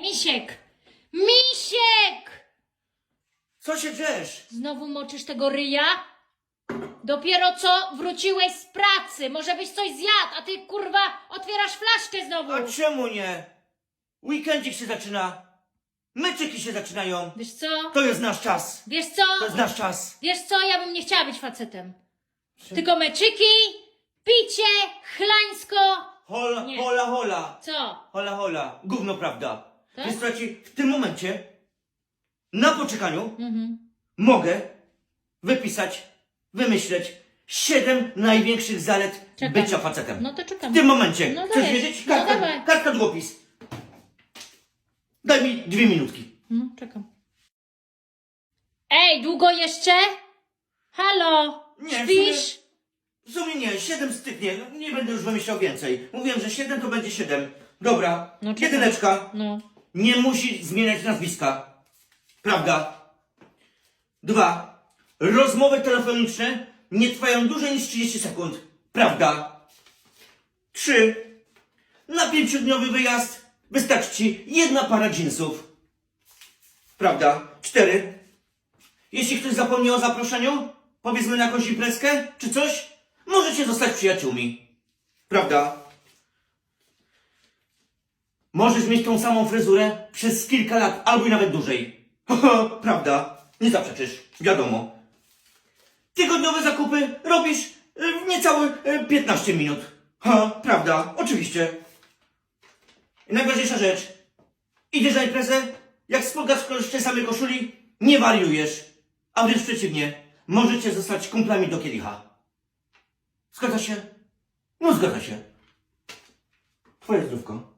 Misiek! Misiek! Co się drzesz? Znowu moczysz tego ryja? Dopiero co wróciłeś z pracy. Może byś coś zjadł, a ty kurwa otwierasz flaszkę znowu. A czemu nie? Weekendzik się zaczyna. Meczyki się zaczynają. Wiesz co? To jest nasz czas. Wiesz co? To jest nasz czas. Wiesz co? Ja bym nie chciała być facetem. Tylko meczyki, picie, chlańsko. Hola, Nie. hola, hola. Co? Hola, hola. Gówno prawda. Tak? Więc w tym momencie, na poczekaniu, Mhm. mogę wypisać, wymyśleć siedem największych zalet Czekam. bycia facetem. No to czekam. W tym momencie. No Chcesz dawaj. wiedzieć? No Kartka, dawaj. kartka długopis. Daj mi dwie minutki. No, czekam. Ej, długo jeszcze? Halo? Nie, w Śpisz? W sumie nie, siedem styknie. Nie będę już wymyślał więcej. Mówiłem, że siedem to będzie siedem. Dobra. No, czekam. Jedyneczka. No. Nie musi zmieniać nazwiska. Prawda? Dwa. Rozmowy telefoniczne nie trwają dłużej niż 30 sekund. Prawda? Trzy. Na pięciodniowy wyjazd wystarczy ci jedna para dżinsów. Prawda? Cztery. Jeśli ktoś zapomni o zaproszeniu, powiedzmy na jakąś imprezkę czy coś, możecie zostać przyjaciółmi. Prawda? Możesz mieć tą samą fryzurę przez kilka lat, albo i nawet dłużej. Prawda? Nie zaprzeczysz, wiadomo. Tygodniowe zakupy robisz y, w niecałe y, 15 minut. Ha, prawda, oczywiście. Najważniejsza rzecz. Idziesz na imprezę, jak kogoś w samej koszuli, nie wariujesz. A wręcz przeciwnie, możecie zostać kumplami do kielicha. Zgadza się? No zgadza się. Twoje zdrówko.